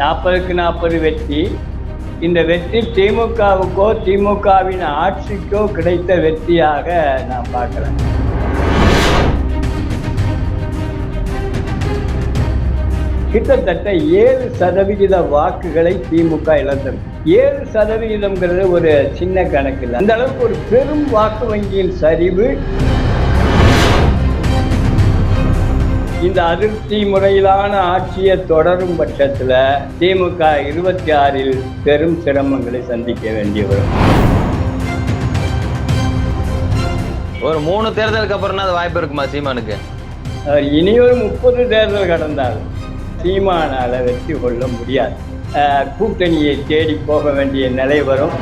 நாற்பதுக்கு நாற்பது வெற்றி. இந்த வெற்றி திமுகவுக்கோ திமுகவின் ஆட்சிக்கோ கிடைத்த வெற்றியாக நான் பார்க்குறேன். கிட்டத்தட்ட ஏழு சதவிகித வாக்குகளை திமுக இழந்தது. ஏழு சதவிகிதம்ங்கிறது ஒரு சின்ன கணக்கு இல்லை அந்த அளவுக்கு ஒரு பெரும் வாக்கு வங்கியின் சரிவு இந்த அதிருப்தி முறையிலான ஆட்சியை தொடரும் பட்சத்தில் திமுக இருபத்தி ஆறில் பெரும் சிரமங்களை சந்திக்க வேண்டி வரும். ஒரு மூணு தேர்தலுக்கு அப்புறம் அது வாய்ப்பு இருக்குமா சீமானுக்கு? அவர் இனியொரு முப்பது தேர்தல் கடந்தால் சீமானால வெற்றி கொள்ள முடியாது. கூட்டணியை தேடி போக வேண்டிய நிலை வரும்.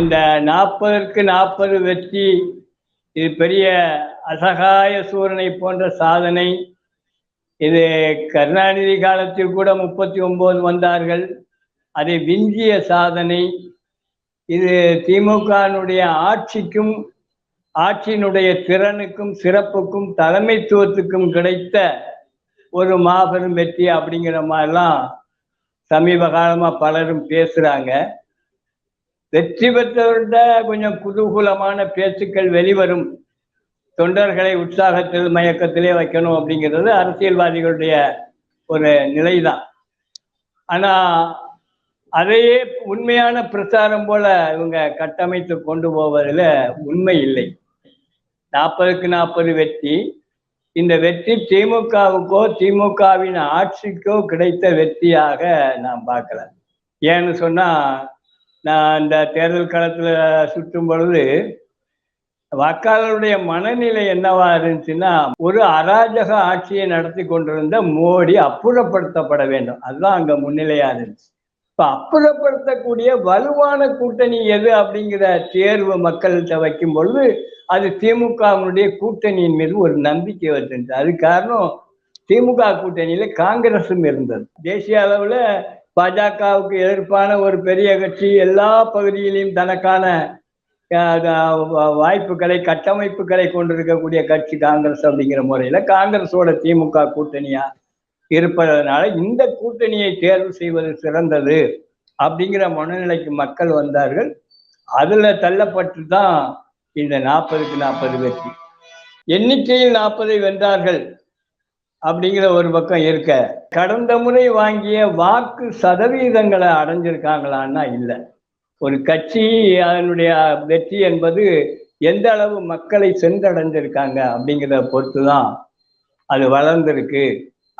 இந்த நாற்பதற்கு நாற்பது வெற்றி இது பெரிய அசகாய சூரனை போன்ற சாதனை. இது கருணாநிதி காலத்தில் கூட முப்பத்தி ஒன்பது வந்தார்கள். அதை விஞ்சிய சாதனை. இது திமுகனுடைய ஆட்சிக்கும் ஆட்சியினுடைய திறனுக்கும் சிறப்புக்கும் தலைமைத்துவத்துக்கும் கிடைத்த ஒரு மாபெரும் வெற்றி அப்படிங்கிற மாதிரிலாம் சமீப காலமாக பலரும் பேசுகிறாங்க வெற்றி பெற்றவர்கிட்ட கொஞ்சம் குதூகூலமான பேச்சுக்கள் வெளிவரும். தொண்டர்களை உற்சாகத்தில் மயக்கத்திலே வைக்கணும் அப்படிங்கிறது அரசியல்வாதிகளுடைய ஒரு நிலைதான். ஆனா அதையே உண்மையான பிரச்சாரம் போல இவங்க கட்டமைத்து கொண்டு போவதில் உண்மை இல்லை. நாற்பதுக்கு நாற்பது வெற்றி. இந்த வெற்றி திமுகவுக்கோ திமுகவின் ஆட்சிக்கோ கிடைத்த வெற்றியாக நான் பார்க்கல ஏன்னு சொன்னா நான் இந்த தேர்தல் களத்துல சுற்றும் பொழுது வாக்காளருடைய மனநிலை என்னவா இருந்துச்சுன்னா ஒரு அராஜக ஆட்சியை நடத்தி கொண்டிருந்த மோடி அப்புறப்படுத்தப்பட வேண்டும். அதுதான் அங்க முன்னிலையா இருந்துச்சு. இப்ப அப்புறப்படுத்தக்கூடிய வலுவான கூட்டணி எது அப்படிங்கிற தேர்வு மக்கள்கிட்ட வைக்கும் பொழுது அது திமுகவினுடைய கூட்டணியின் மீது ஒரு நம்பிக்கை வந்துருந்துச்சு. அது காரணம் திமுக கூட்டணியில காங்கிரசும் இருந்தது. தேசிய அளவுல பாஜகவுக்கு எதிர்ப்பான ஒரு பெரிய கட்சி எல்லா பகுதியிலையும் தனக்கான வாய்ப்புகளை கட்டமைப்புகளை கொண்டிருக்கக்கூடிய கட்சி காங்கிரஸ் அப்படிங்கிற முறையில காங்கிரஸோட திமுக கூட்டணியா இருப்பதனால இந்த கூட்டணியை தேர்வு செய்வது சிறந்தது அப்படிங்கிற மனநிலைக்கு மக்கள் வந்தார்கள். அதுல தள்ளப்பட்டு தான் இந்த நாற்பதுக்கு நாற்பது வெற்றி. எண்ணிக்கையில் நாற்பதை வென்றார்கள். அப்படிங்கிற ஒரு பக்கம் இருக்க. கடந்த முறை வாங்கிய வாக்கு சதவீதங்களை அடைஞ்சிருக்காங்களான்னா இல்லை. ஒரு கட்சி அதனுடைய வெற்றி என்பது எந்த அளவு மக்களை சென்றடைஞ்சிருக்காங்க அப்படிங்கிறத பொறுத்து தான் அது வளர்ந்துருக்கு.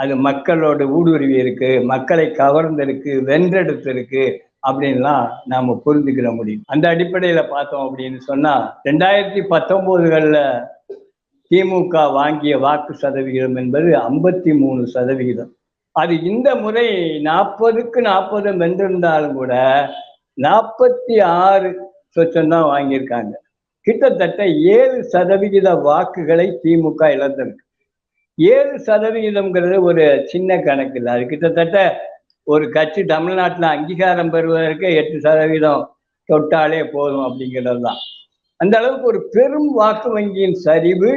அது மக்களோட ஊடுருவி இருக்கு மக்களை கவர்ந்திருக்கு வென்றெடுத்திருக்கு அப்படின்லாம் நாம புரிஞ்சுக்கிற முடியும். அந்த அடிப்படையில் பார்த்தோம் அப்படின்னு சொன்னால் ரெண்டாயிரத்தி பத்தொம்போதுகளில் திமுக வாங்கிய வாக்கு சதவிகிதம் என்பது ஐம்பத்தி மூணு சதவிகிதம். அது இந்த முறை நாற்பதுக்கு நாற்பது வென்றிருந்தாலும் கூட நாற்பத்தி ஆறு சொச்சம் தான் வாங்கியிருக்காங்க. கிட்டத்தட்ட ஏழு சதவிகித வாக்குகளை திமுக இழந்திருக்கு. ஏழு சதவிகிதம்ங்கிறது ஒரு சின்ன கணக்கு இல்லை. அது கிட்டத்தட்ட ஒரு கட்சி தமிழ்நாட்டில் அங்கீகாரம் பெறுவதற்கு எட்டு சதவீதம் தொட்டாலே போதும் அப்படிங்கிறது தான். அந்த அளவுக்கு ஒரு பெரும் வாக்கு வங்கியின் சரிவு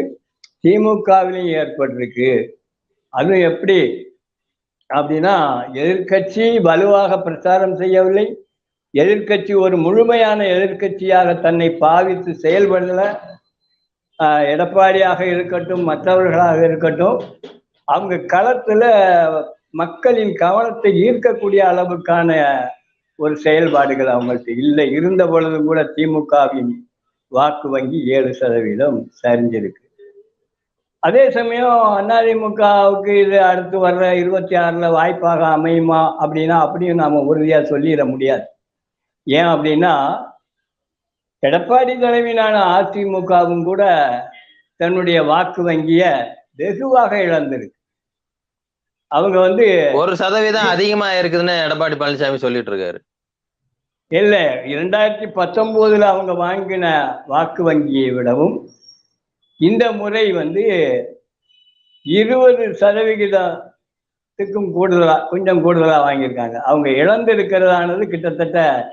திமுகவிலையும் ஏற்பட்டிருக்கு. அதுவும் எப்படி? அப்படின்னா எதிர்க்கட்சி வலுவாக பிரச்சாரம் செய்யவில்லை. எதிர்க்கட்சி ஒரு முழுமையான எதிர்க்கட்சியாக தன்னை பாவித்து செயல்படல. எடப்பாடியாக இருக்கட்டும் மற்றவர்களாக இருக்கட்டும் அவங்க களத்துல மக்களின் கவனத்தை ஈர்க்கக்கூடிய அளவுக்கான ஒரு செயல்பாடுகள் அவங்கள்ட்ட இல்லை. இருந்த பொழுதும் கூட திமுகவின் வாக்கு வங்கி ஏழு சதவீதம் சரிஞ்சிருக்கு. அதே சமயம் அதிமுகவுக்கு இது அடுத்து வர்ற இருபத்தி ஆறுல வாய்ப்பாக அமையுமா அப்படின்னா அப்படியும் நாம உறுதியா சொல்லிட முடியாது. ஏன் அப்படின்னா எடப்பாடி தலைமையிலான அதிமுகவும் கூட தன்னுடைய வாக்கு வங்கிய வெகுவாக இழந்திருக்கு. அவங்க வந்து ஒரு சதவீதம் அதிகமா இருக்குதுன்னு எடப்பாடி பழனிசாமி சொல்லிட்டு இருக்காரு. இல்லை இரண்டாயிரத்தி பத்தொம்போதில் அவங்க வாங்கின வாக்கு வங்கியை விடவும் இந்த முறை வந்து இருபது சதவிகிதத்துக்கும் கூடுதலாக கொஞ்சம் கூடுதலாக வாங்கியிருக்காங்க. அவங்க இழந்திருக்கிறதானது கிட்டத்தட்ட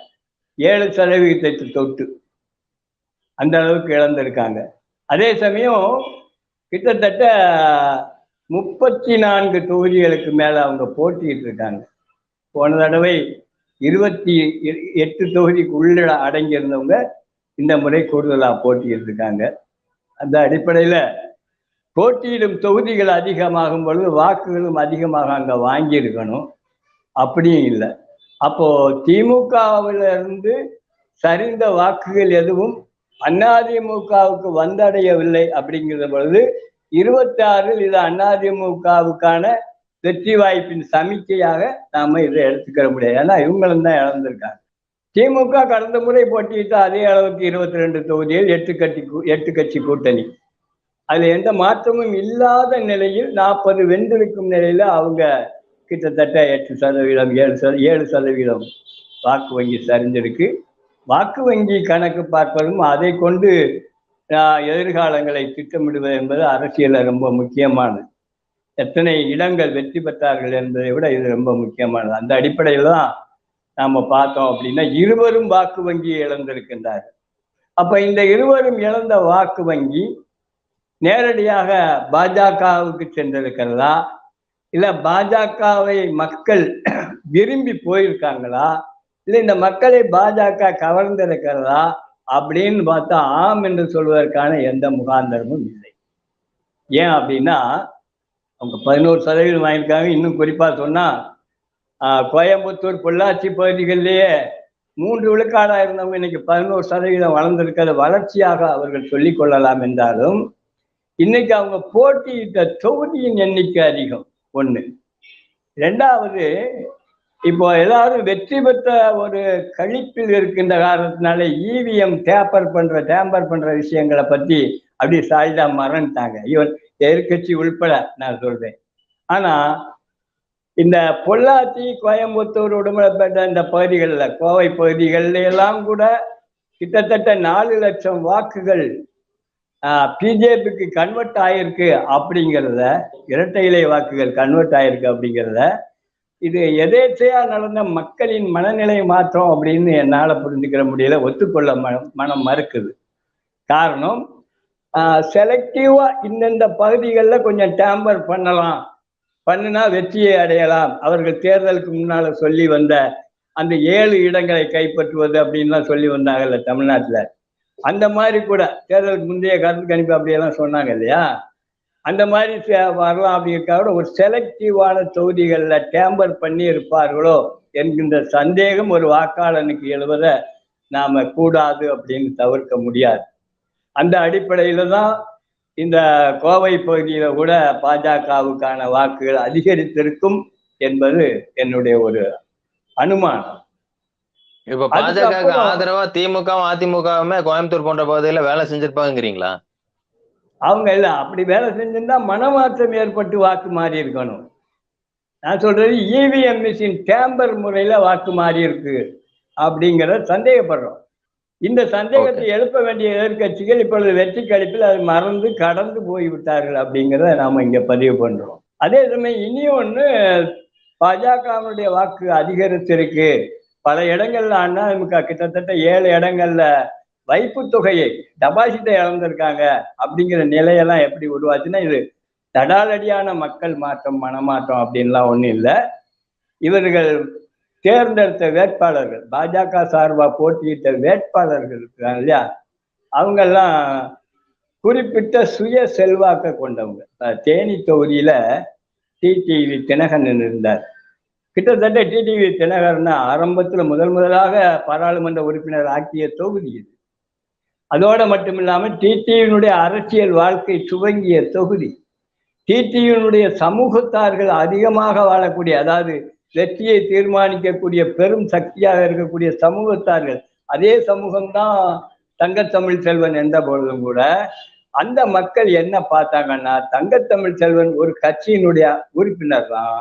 ஏழு சதவிகிதத்தை தொட்டு அந்த அளவுக்கு இழந்திருக்காங்க. அதே சமயம் கிட்டத்தட்ட முப்பத்தி நான்கு தொகுதிகளுக்கு மேலே அவங்க போட்டிட்டு இருக்காங்க போன தடவை இருபத்தி எட்டு தொகுதிக்கு உள்ள அடங்கியிருந்தவங்க இந்த முறை கூடுதலாக போட்டியிருக்காங்க அந்த அடிப்படையில் போட்டியிடும் தொகுதிகள் அதிகமாகும் பொழுது வாக்குகளும் அதிகமாக அங்கே வாங்கியிருக்கணும். அப்படியும் இல்லை. அப்போ திமுகவிலிருந்து சரிந்த வாக்குகள் எதுவும் அதிமுகவுக்கு வந்தடையவில்லை அப்படிங்கிற பொழுது இருபத்தி ஆறில் இது அதிமுகவுக்கான வெற்றி வாய்ப்பின் சமிக்கையாக நாம இதை எடுத்துக்கிற முடியாது. ஏன்னா இவங்களும் தான் இழந்திருக்காங்க. திமுக கடந்த முறை போட்டியிட்ட அதே அளவுக்கு இருபத்தி ரெண்டு தொகுதியில் எட்டு கட்சி எட்டு கட்சி கூட்டணி. அதுல எந்த மாற்றமும் இல்லாத நிலையில் நாற்பது வென்றிருக்கும் நிலையில அவங்க கிட்டத்தட்ட எட்டு சதவீதம் ஏழு சத ஏழு சதவீதம் வாக்கு வங்கி சரிஞ்சிருக்கு. வாக்கு வங்கி கணக்கு பார்ப்பதும் அதை கொண்டு எதிர்காலங்களை திட்டமிடுவது என்பது அரசியலில் ரொம்ப முக்கியமானது. எத்தனை இடங்கள் வெற்றி பெற்றார்கள் என்பதை விட இது ரொம்ப முக்கியமானது. அந்த அடிப்படையில் தான் நாம பார்த்தோம் அப்படின்னா இருவரும் வாக்கு வங்கியை இழந்திருக்கின்றார்கள். அப்ப இந்த இருவரும் இழந்த வாக்கு வங்கி நேரடியாக பாஜகவுக்கு சென்றிருக்கிறதா? இல்ல பாஜகவை மக்கள் விரும்பி போயிருக்காங்களா? இல்ல இந்த மக்களை பாஜக கவர்ந்திருக்கிறதா? அப்படின்னு பார்த்தா ஆம் என்று சொல்வதற்கான எந்த முகாந்தரமும் இல்லை. ஏன் அப்படின்னா அவங்க பதினோரு சதவீதம் வாங்கியிருக்காங்க. இன்னும் குறிப்பாக சொன்னால் கோயம்புத்தூர் பொள்ளாச்சி பகுதிகளிலேயே மூன்று விழுக்காடாக இருந்தவங்க இன்னைக்கு பதினோரு சதவீதம் வளர்ந்திருக்கிற வளர்ச்சியாக அவர்கள் சொல்லிக் கொள்ளலாம் என்றாலும் இன்னைக்கு அவங்க போட்டியிட்ட தொகுதியின் எண்ணிக்கை அதிகம். ஒன்று ரெண்டாவது இப்போ எல்லாரும் வெற்றி பெற்ற ஒரு கழிப்பில் இருக்கின்ற காரணத்தினால இவிஎம் டேப்பர் பண்ற டேம்பர் பண்ற விஷயங்களை பத்தி அப்படி சாயிதா மறந்துட்டாங்க. ஈவன் எதிர்கட்சி உள்பட நான் சொல்றேன் ஆனா இந்த பொள்ளாச்சி கோயம்புத்தூர் உடுமலைப்பேட்டை இந்த பகுதிகளில் கோவை பகுதிகளில் எல்லாம் கூட கிட்டத்தட்ட நாலு லட்சம் வாக்குகள் பிஜேபிக்கு கன்வெர்ட் ஆயிருக்கு அப்படிங்கிறத இரட்டை இலை வாக்குகள் கன்வெர்ட் ஆயிருக்கு அப்படிங்கிறத இது எதேச்சையா நடந்த மக்களின் மனநிலை மாற்றம் அப்படின்னு என்னால் புரிஞ்சுக்கிற முடியல ஒத்துக்கொள்ள மனம் மனம் மறுக்குது. காரணம் செலக்டிவா இந்தந்த பகுதிகளில் கொஞ்சம் டேம்பர் பண்ணலாம். பண்ணினா வெற்றியை அடையலாம். அவர்கள் தேர்தலுக்கு முன்னால சொல்லி வந்த அந்த ஏழு இடங்களை கைப்பற்றுவது அப்படின்லாம் சொல்லி வந்தாங்கல்ல தமிழ்நாட்டில். அந்த மாதிரி கூட தேர்தலுக்கு முந்தைய கருத்து கணிப்பு அப்படியெல்லாம் சொன்னாங்க இல்லையா? அந்த மாதிரி வரலாம் அப்படிங்கிறத ஒரு செலக்டிவான தொகுதிகளில் டேம்பர் பண்ணி இருப்பார்களோ என்கின்ற சந்தேகம் ஒரு வாக்காளனுக்கு எழுவதை நாம கூடாது அப்படின்னு தவிர்க்க முடியாது. அந்த அடிப்படையில தான் இந்த கோவை பகுதியில கூட பாஜகவுக்கான வாக்குகள் அதிகரித்திருக்கும் என்பது என்னுடைய ஒரு அனுமானம். இப்ப பாஜக ஆதரவா திமுகவும் அதிமுகவுமே கோயம்புத்தூர் போன்ற பகுதியில வேலை செஞ்சிருப்பாங்கிறீங்களா அவங்க இல்ல அப்படி வேலை செஞ்சிருந்தா மனமாற்றம் ஏற்பட்டு வாக்கு மாறி இருக்கணும். நான் சொல்றது இவிஎம் மிஷின் டேம்பர் முறையில வாக்கு மாறி இருக்கு அப்படிங்கிறத சந்தேகப்படுறோம். இந்த சந்தேகத்தை எழுப்ப வேண்டிய எதிர்க்கட்சிகள் இப்பொழுது வெற்றி கழிப்பில் அதை மறந்து கடந்து போய் விட்டார்கள் அப்படிங்கிறத நாம இங்க பதிவு பண்றோம். அதே சமயம் இனி ஒண்ணு பாஜகவினுடைய வாக்கு அதிகரித்திருக்கு. பல இடங்கள்ல அதிமுக கிட்டத்தட்ட ஏழு இடங்கள்ல வைப்பு தொகையை டெபாசிட்டை இழந்திருக்காங்க அப்படிங்கிற நிலையெல்லாம் எப்படி உருவாச்சுன்னா இது தடாலடியான மக்கள் மாற்றம் மனமாற்றம் அப்படின்லாம் ஒண்ணும் இல்லை. இவர்கள் தேர்ந்தெடுத்த வேட்பாளர்கள் பாஜக சார்பாக போட்டியிட்ட வேட்பாளர்கள் இருக்காங்க இல்லையா? அவங்கெல்லாம் குறிப்பிட்ட சுய செல்வாக்க கொண்டவங்க. தேனி தொகுதியில டிடிவி தினகன் இருந்தார். கிட்டத்தட்ட டிடிவி தினகர்னா ஆரம்பத்தில் முதல் முதலாக பாராளுமன்ற உறுப்பினர் ஆக்கிய தொகுதி இது. அதோடு மட்டும் இல்லாமல் டிடிவியினுடைய அரசியல் வாழ்க்கை துவங்கிய தொகுதி. டிடிவியினுடைய சமூகத்தார்கள் அதிகமாக வாழக்கூடிய அதாவது வெற்றியை தீர்மானிக்கக்கூடிய பெரும் சக்தியாக இருக்கக்கூடிய சமூகத்தார்கள். அதே சமூகம்தான் தங்கத்தமிழ் செல்வன் எந்த பொழுதும் கூட அந்த மக்கள் என்ன பார்த்தாங்கன்னா தங்கத்தமிழ் செல்வன் ஒரு கட்சியினுடைய உறுப்பினர் தான்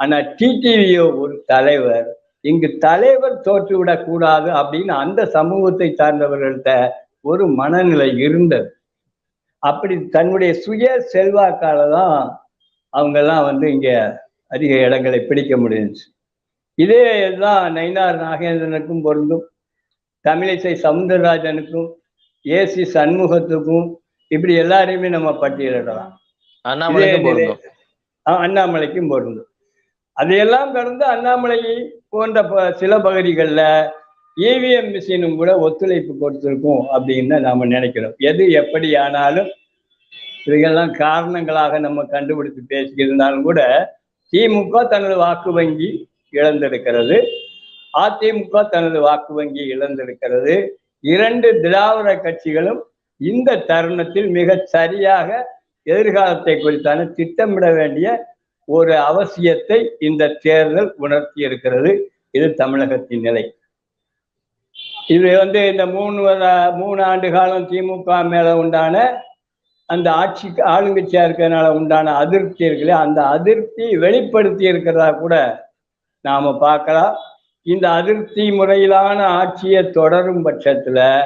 ஆனா டிடிவியோ ஒரு தலைவர். இங்கு தலைவர் தோற்றுவிடக் கூடாது அப்படின்னு அந்த சமூகத்தை சார்ந்தவர்கள்ட்ட ஒரு மனநிலை இருந்தது. அப்படி தன்னுடைய சுய செல்வாக்கால தான் அவங்கெல்லாம் வந்து இங்கே அதிக இடங்களை பிடிக்க முடிஞ்சுச்சு. இதே தான் நயினார் நாகேந்திரனுக்கும் பொருந்தும். தமிழிசை சவுந்தரராஜனுக்கும் ஏசி சண்முகத்துக்கும் இப்படி எல்லாரையுமே நம்ம பட்டியலிடலாம். அண்ணாமலைக்கும் பொருந்தும். ஆஹ் அண்ணாமலைக்கும் பொருந்தும். அதையெல்லாம் கடந்து அண்ணாமலை போன்ற சில பகுதிகளில் இவிஎம் மிஷினும் கூட ஒத்துழைப்பு கொடுத்திருக்கும் அப்படின்னு நாம நினைக்கிறோம். எது எப்படி ஆனாலும் இவைகள்லாம் காரணங்களாக நம்ம கண்டுபிடித்து பேசியிருந்தாலும் கூட திமுக தனது வாக்கு வங்கி இழந்திருக்கிறது. அதிமுக தனது வாக்கு வங்கி இழந்திருக்கிறது. இரண்டு திராவிட கட்சிகளும் இந்த தருணத்தில் மிக சரியாக எதிர்காலத்தை குறித்தான திட்டமிட வேண்டிய ஒரு அவசியத்தை இந்த தேர்தல் உணர்த்தி இருக்கிறது. இது தமிழகத்தின் நிலை. இது வந்து இந்த மூணு மூணு ஆண்டு காலம் திமுக மேல உண்டான அந்த ஆட்சி ஆளுங்கட்சியா இருக்கிறதுனால உண்டான அதிருப்தி இருக்குல்ல அந்த அதிருப்தி வெளிப்படுத்தி இருக்கிறதா கூட நாம பார்க்கலாம். இந்த அதிருப்தி முறையிலான ஆட்சியை தொடரும் பட்சத்துல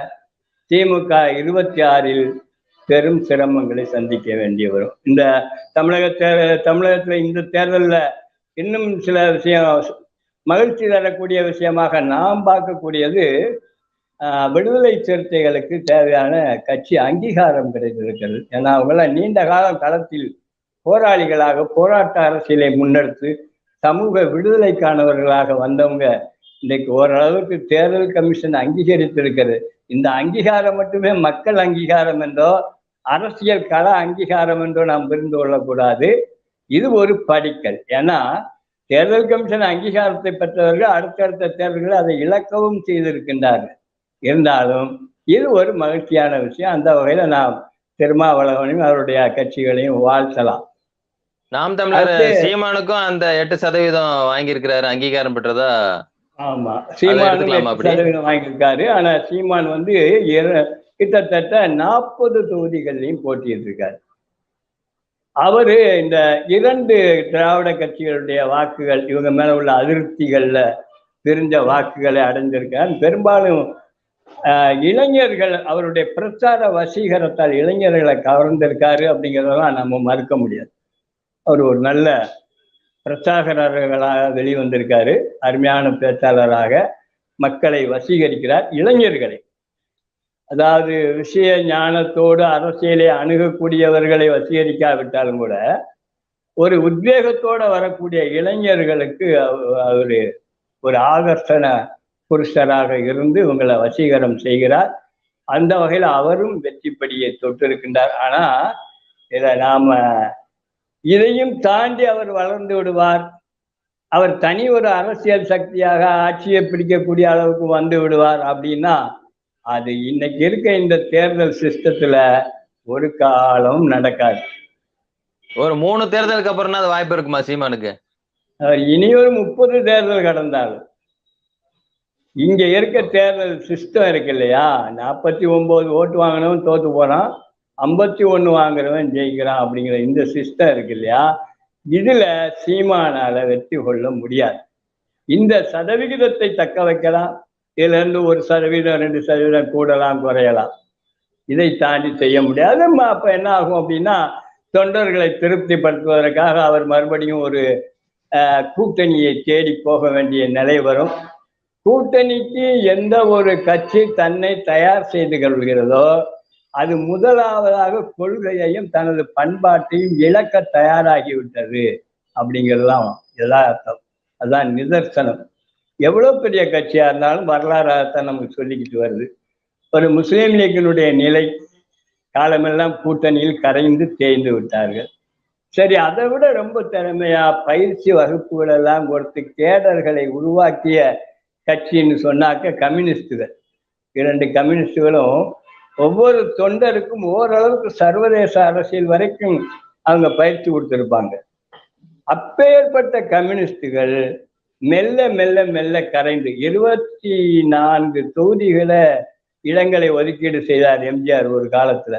திமுக இருபத்தி ஆறில் பெரும் சிரமங்களை சந்திக்க வேண்டி வரும். இந்த தமிழக தே- தமிழகத்துல இந்த தேர்தலில் இன்னும் சில விஷயம் மகிழ்ச்சி தரக்கூடிய விஷயமாக நாம் பார்க்கக்கூடியது விடுதலை சிறுத்தைகளுக்கு தேவையான கட்சி அங்கீகாரம் கிடைத்திருக்கிறது. ஏன்னா அவங்களாம் நீண்ட காலம் களத்தில் போராளிகளாக போராட்ட அரசியலை முன்னெடுத்து சமூக விடுதலைக்கானவர்களாக வந்தவங்க இன்றைக்கு ஓரளவுக்கு தேர்தல் கமிஷன் அங்கீகரித்திருக்கிறது. இந்த அங்கீகாரம் மட்டுமே மக்கள் அங்கீகாரம் என்றோ அரசியல் கள அங்கீகாரம் என்றோ நாம் புரிந்து கொள்ளக்கூடாது. இது ஒரு படிக்கல். ஏன்னா தேர்தல் கமிஷன் அங்கீகாரத்தை பெற்றவர்கள் அடுத்தடுத்த தேர்தல்களை அதை இழக்கவும் செய்திருக்கின்றார்கள். இருந்தாலும் இது ஒரு மகிழ்ச்சியான விஷயம். அந்த வகையில நாம் திருமாவளவனையும் அவருடைய கட்சிகளையும் வாழ்த்தலாம். நாம் தமிழர் சீமானுக்கும் அந்த எட்டு சதவீதம் வாங்கியிருக்கிறாரு அங்கீகாரம் பெற்றதா? ஆமா. சீமான்? சதவீதம் வாங்கியிருக்காரு. ஆனா சீமான் வந்து கிட்டத்தட்ட நாற்பது தொகுதிகள்லையும் போட்டியிட்டிருக்காரு. அவரு இந்த இரண்டு திராவிட கட்சிகளுடைய வாக்குகள் இவங்க மேல உள்ள அதிருப்திகள்ல தெரிஞ்ச வாக்குகளை அடைஞ்சிருக்கார். பெரும்பாலும் இளைஞர்கள் அவருடைய பிரச்சார வசீகரத்தால் இளைஞர்களை கவர்ந்திருக்காரு அப்படிங்கிறதெல்லாம் நம்ம மறுக்க முடியாது. அவர் ஒரு நல்ல பிரச்சாரகர்களாக வெளிவந்திருக்காரு. அருமையான பேச்சாளராக மக்களை வசீகரிக்கிறார் இளைஞர்களை. அதாவது விஷய ஞானத்தோடு அரசியலை அணுகக்கூடியவர்களை வசீகரிக்காவிட்டாலும் கூட ஒரு உத்வேகத்தோட வரக்கூடிய இளைஞர்களுக்கு அவ- ஒரு ஆகர்ஷண புருஷராக இருந்து இவங்களை வசீகரம் செய்கிறார். அந்த வகையில் அவரும் வெற்றிப்படியை தொட்டிருக்கின்றார். ஆனா இதை நாம இதையும் தாண்டி அவர் வளர்ந்து விடுவார். அவர் தனி ஒரு அரசியல் சக்தியாக ஆட்சியை பிடிக்கக்கூடிய அளவுக்கு வந்து விடுவார் அப்படின்னா அது இன்னைக்கு இருக்க இந்த தேர்தல் சிஸ்டத்துல ஒரு காலம் நடக்காது. ஒரு மூணு தேர்தலுக்கு அப்புறம் அது வாய்ப்பு இருக்குமா சீமானுக்கு? அவர் இனி ஒரு முப்பது தேர்தல் கடந்தாலும். இங்க இருக்க தேர்தல் சிஸ்டம் இருக்கு இல்லையா? நாற்பத்தி ஒன்பது ஓட்டு வாங்கினவன் தோத்து போறான். ஐம்பத்தி ஒண்ணு வாங்குறவன் ஜெயிக்கிறான் அப்படிங்கிற இந்த சிஸ்டம் இருக்கு இல்லையா? இதுல சீமானால வெற்றி கொள்ள முடியாது. இந்த சதவிகிதத்தை தக்க வைக்கலாம். இதுல இருந்து ஒரு சதவீதம் ரெண்டு சதவீதம் கூடலாம் குறையலாம். இதை தாண்டி செய்ய முடியாது. அப்ப என்ன ஆகும் அப்படின்னா தொண்டர்களை திருப்திப்படுத்துவதற்காக அவர் மறுபடியும் ஒரு கூட்டணியை தேடி போக வேண்டிய நிலை வரும். கூட்டணிக்கு எந்த ஒரு கட்சி தன்னை தயார் செய்து கொள்கிறதோ அது முதலாவதாக கொள்கையையும் தனது பண்பாட்டையும் இழக்க தயாராகிவிட்டது அப்படிங்கிறதுலாம் யதார்த்தம் அதுதான் நிதர்சனம். எவ்வளோ பெரிய கட்சியாக இருந்தாலும் வரலாறாகத்தான் நமக்கு சொல்லிக்கிட்டு வருது. ஒரு முஸ்லீம் லீக்கினுடைய நிலை காலமெல்லாம் கூட்டணியில் கரைந்து தேய்ந்து விட்டார்கள். சரி அதை விட ரொம்ப திறமையா பயிற்சி வகுப்புகள் எல்லாம் கொடுத்து கேடர்களை உருவாக்கிய கட்சின்னு சொன்னாக்க கம்யூனிஸ்டுகள். இரண்டு கம்யூனிஸ்டுகளும் ஒவ்வொரு தொண்டருக்கும் ஓரளவுக்கு சர்வதேச அரசியல் வரைக்கும் அவங்க பயிற்சி கொடுத்துருப்பாங்க. அப்பேற்பட்ட கம்யூனிஸ்டுகள் மெல்ல மெல்ல மெல்ல கரைந்து இருபத்தி நான்கு தொகுதிகளை இடங்களை ஒதுக்கீடு செய்தார் எம்ஜிஆர் ஒரு காலத்துல.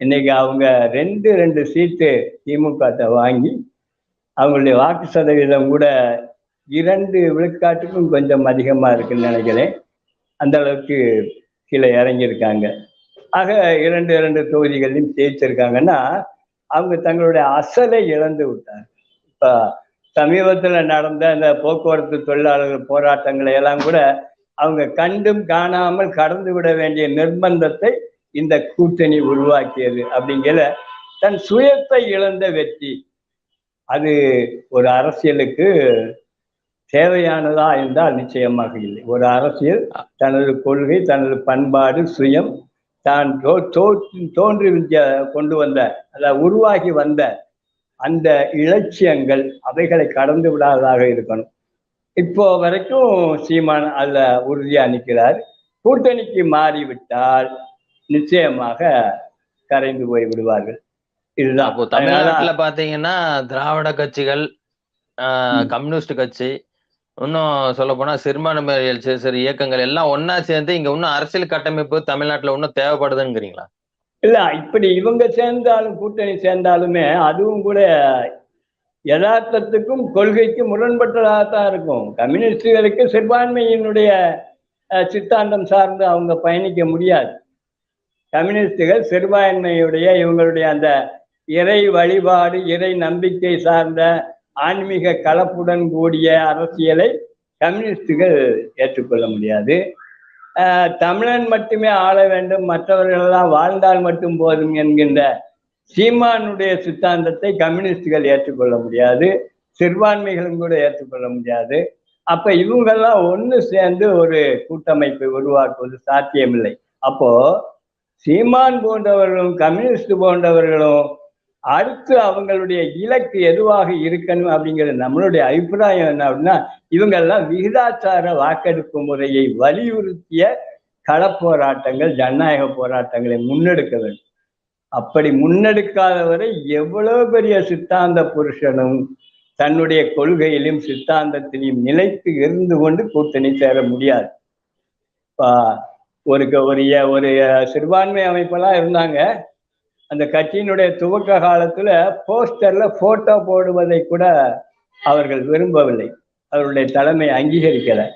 இன்னைக்கு அவங்க ரெண்டு ரெண்டு சீட்டு திமுக வாங்கி அவங்களுடைய வாக்கு சதவீதம் கூட இரண்டு விழுக்காட்டுக்கும் கொஞ்சம் அதிகமாக இருக்குன்னு நினைக்கிறேன். அந்த அளவுக்கு கீழே இறங்கியிருக்காங்க. ஆக இரண்டு இரண்டு தொகுதிகளையும் ஜெயிச்சிருக்காங்கன்னா அவங்க தங்களுடைய அசலை இழந்து விட்டாங்க இப்போ சமீபத்தில் நடந்த அந்த போக்குவரத்து தொழிலாளர்கள் போராட்டங்களை எல்லாம் கூட அவங்க கண்டும் காணாமல் கடந்து விட வேண்டிய நிர்பந்தத்தை இந்த கூட்டணி உருவாக்கியது அப்படிங்கிற தன் சுயத்தை இழந்த வெற்றி. அது ஒரு அரசியலுக்கு தேவையானதா என்றால் நிச்சயமாக இல்லை. ஒரு அரசியல் தனது கொள்கை தனது பண்பாடு சுயம் தான் தோ- தோ- தோன்றி கொண்டு வந்த அதாவது உருவாகி வந்த அந்த இலட்சியங்கள் அவைகளை கடந்து விடாததாக இருக்கணும். இப்போ வரைக்கும் சீமான் அதுல உறுதியா நிற்கிறார் கூட்டணிக்கு மாறிவிட்டால் நிச்சயமாக கரைந்து போய் விடுவார்கள். இதுதான். தமிழ்நாட்டுல பாத்தீங்கன்னா திராவிட கட்சிகள். கம்யூனிஸ்ட் கட்சி இன்னும் சொல்ல போனா சிறுபான்மையியல் சிறு இயக்கங்கள் எல்லாம் ஒன்னா சேர்ந்து இங்க இன்னும் அரசியல் கட்டமைப்பு தமிழ்நாட்டுல இன்னும் தேவைப்படுதுங்கிறீங்களா? இல்ல இப்படி இவங்க சேர்ந்தாலும் கூட்டணி சேர்ந்தாலுமே அதுவும் கூட யதார்த்தத்துக்கும் கொள்கைக்கும் முரண்பட்டதாகத்தான் இருக்கும். கம்யூனிஸ்டுகளுக்கு சிறுபான்மையினுடைய சித்தாந்தம் சார்ந்து அவங்க பயணிக்க முடியாது. கம்யூனிஸ்டுகள் சிறுபான்மையுடைய இவங்களுடைய அந்த இறை வழிபாடு இறை நம்பிக்கை சார்ந்த ஆன்மீக கலப்புடன் கூடிய அரசியலை கம்யூனிஸ்டுகள் ஏற்றுக்கொள்ள முடியாது. தமிழன் மட்டுமே ஆள வேண்டும் மற்றவர்கள் எல்லாம் வாழ்ந்தால் மட்டும் போதும் என்கின்ற சீமானுடைய சித்தாந்தத்தை கம்யூனிஸ்டுகள் ஏற்றுக்கொள்ள முடியாது சிறுபான்மைகளும் கூட ஏற்றுக்கொள்ள முடியாது. அப்ப இவங்கெல்லாம் ஒன்று சேர்ந்து ஒரு கூட்டமைப்பை உருவாக்குவது சாத்தியமில்லை. அப்போ சீமான் போன்றவர்களும் கம்யூனிஸ்ட் போன்றவர்களும் அடுத்து அவங்களுடைய இலக்கு எதுவாக இருக்கணும் அப்படிங்கிற நம்மளுடைய அபிப்பிராயம் என்ன அப்படின்னா இவங்கெல்லாம் விகிதாச்சார வாக்கெடுப்பு முறையை வலியுறுத்திய களப்போராட்டங்கள் ஜனநாயக போராட்டங்களை முன்னெடுக்க வேண்டும். அப்படி முன்னெடுக்காதவரை எவ்வளவு பெரிய சித்தாந்த புருஷனும் தன்னுடைய கொள்கையிலும் சித்தாந்தத்திலையும் நிலைத்து இருந்து கொண்டு கூட்டணி சேர முடியாது. இப்ப ஒரு ஒரு சிறுபான்மை அமைப்பெல்லாம் இருந்தாங்க. அந்த கட்சியினுடைய துவக்க காலத்துல போஸ்டர்ல போட்டோ போடுவதை கூட அவர்கள் விரும்பவில்லை. அவருடைய தலைமை அங்கீகரிக்கல.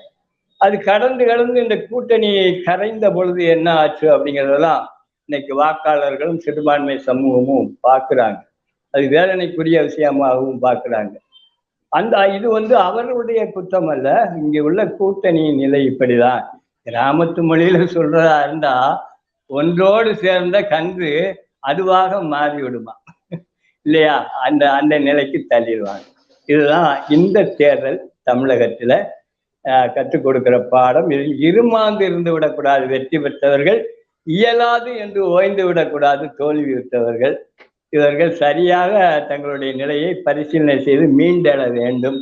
அது கடந்து கடந்து இந்த கூட்டணியை கரைந்த பொழுது என்ன ஆச்சு அப்படிங்கிறதெல்லாம் இன்னைக்கு வாக்காளர்களும் சிறுபான்மை சமூகமும் பார்க்குறாங்க. அது வேதனைக்குரிய விஷயமாகவும் பார்க்குறாங்க. அந்த இது வந்து அவர்களுடைய குற்றம் அல்ல. இங்கே உள்ள கூட்டணியின் நிலை இப்படிதான். கிராமத்து மொழியில சொல்றதா இருந்தா ஒன்றோடு சேர்ந்த கன்று அதுவாக மாறி விடுமா இல்லையா? அந்த அந்த நிலைக்கு தள்ளிடுவாங்க. இதுதான் இந்த தேர்தல் தமிழகத்துல ஆஹ், கற்றுக் கொடுக்கிற பாடம். இதில் இருமாந்து இருந்து விடக்கூடாது வெற்றி பெற்றவர்கள். இயலாது என்று ஓய்ந்து விடக்கூடாது தோல்வி விட்டவர்கள் இவர்கள் சரியாக தங்களுடைய நிலையை பரிசீலனை செய்து மீண்டெழ வேண்டும்.